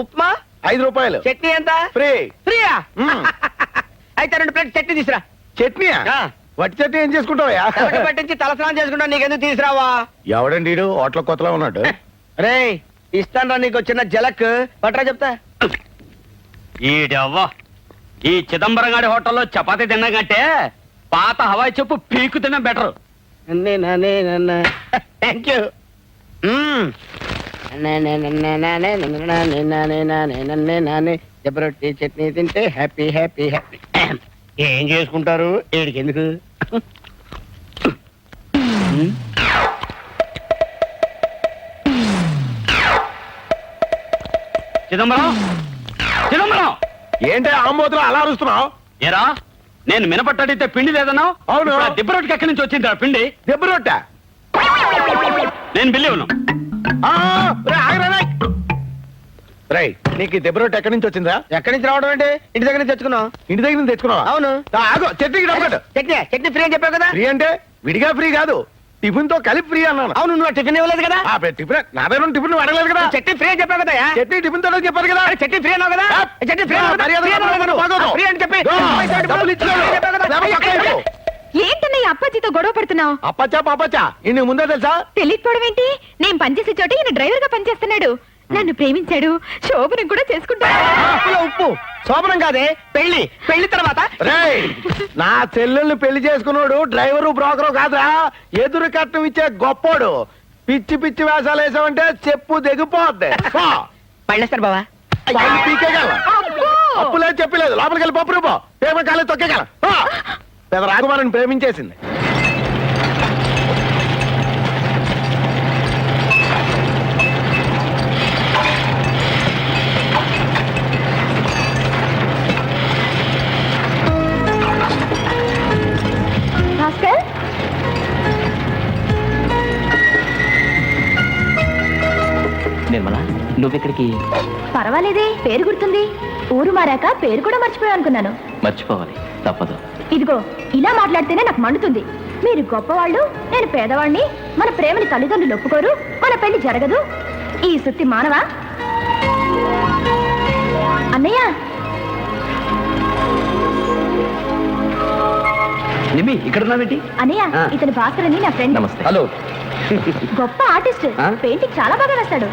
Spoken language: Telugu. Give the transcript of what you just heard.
ఉప్మా? ఐదు రూపాయలు. చట్నీ ఎంత? ఫ్రీ. ఫ్రీయా. అయితే రెండు ప్లేట్ చట్నీ తీసురా. చట్నీ ఆ. వట్టి చట్నీ ఏం చేసుకుంటావయ్యా? తలకి పట్టించి తలస్నానం చేసుకుంటా నీకెందుకు తీసురావా? ఎవడండి వీడు? హోటల్ కొత్తలో ఉన్నాడు. రే ఇస్తాను నీకు చిన్న జలక్. పట్రా చెప్తా. ఈడవ్వ. ఈ చిదంబరం గారి హోటల్లో చపాతీ తిన్నకంటే పాత హవాయి చెప్పు పీకు తినడం బెటర్. థ్యాంక్ యూ జబరొట్టి చట్నీ తింటే హ్యాపీ హ్యాపీ హ్యాపీ. ఏం చేసుకుంటారు? ఏడికి ఎందుకు చిదంబరం? చిదంబరం! ఏంటి ఆమోదులు అలా అరుస్తున్నావు? ఏరా నేను మినపట్టడితే పిండి లేదన్నావు అవును. దిబ్బరొట్టుకి ఎక్కడి నుంచి వచ్చింది ఆ పిండి? దెబ్బ రొట్టె? నేను బిల్లి ఉన్నాను నీకు ఈ దెబ్బ రొట్టె ఎక్కడి నుంచి వచ్చిందా ఎక్కడి నుంచి రావడం అంటే? ఇంటి దగ్గర నుంచి తెచ్చుకున్నాం ఇంటి దగ్గర నుంచి తెచ్చుకున్నావా? అవును. ఆగు చట్నీకి డబ్బు. చట్నీ చట్నీ ఫ్రీ అని చెప్పావు కదా? ఫ్రీ అంటే విడిగా ఫ్రీ కాదు. టిఫిన్తో కలిపి ఫ్రీ అన్నాను. అవును నువ్వు టిఫిన్ ఇవ్వలేదు కదా? టిఫిన్ నా దగ్గర టిఫిన్ అడగలేదు కదా? చట్నీ ఫ్రీ అని చెప్పావు కదా చట్నీ టిఫిన్తో చెప్పారు కదా? చట్నీ ఫ్రీ అన్నావు కదా? ఆ, చట్నీ ఫ్రీ. ఫ్రీ అని చెప్పి అప్పాజీతో గొడవ పడుతున్నావు? అప్పచ్చా పాపచ్చా? ఇన్ని ముందే తెలుసా? తెలియకపోవడం ఏంటి? నేను పనిచేసే చోట ఈయన డ్రైవర్గా పనిచేస్తున్నాడు. నన్ను ప్రేమించాడు. శోభనం కూడా చేసుకుంటాడు. ఉప్పు. శోభనం కాదే పెళ్ళి పెళ్ళి తర్వాత. రేయ్! నా చెల్లెల్ని పెళ్ళి చేసుకున్నాడు డ్రైవరు బ్రోకరు కాదురా. ఎదురు కట్నం ఇచ్చే గొప్పోడు. పిచ్చి పిచ్చి వేషాలు వేసావంటే చెప్పు దిగిపోద్ది. పళ్ళేస్తారు బావా? పళ్ళు పీకేయగలం. అబ్బో! అప్పు లేదు చెప్పలేదు. లోపలికి వెళ్ళి పప్పు రూపో పేమెంట్ కాలేదు తొక్కేగలం. పెద్ద రాకుమారిని ప్రేమించేసింది. నిర్మల నువ్వెక్కడికి? పర్వాలేదే పేరు గుర్తుంది. ఊరు మారాక పేరు కూడా మర్చిపోయా అనుకున్నాను. మర్చిపోవాలి తప్పదు. ఇదిగో ఇలా మాట్లాడితేనే నాకు మండుతుంది. మీరు గొప్పవాళ్ళు నేను పేదవాణ్ణి మన ప్రేమని తల్లిదండ్రులు ఒప్పుకోరు మన పెళ్ళి జరగదు. ఈ సుత్తి మానవా? అన్నయ్య! నిమి ఇక్కడ ఉన్నావేంటి? అన్నయ్య. ఇతని భాస్కర్ అని నా ఫ్రెండ్ నమస్తే. హలో. గొప్ప ఆర్టిస్ట్? పెయింటింగ్ చాలా బాగా వేస్తాడు.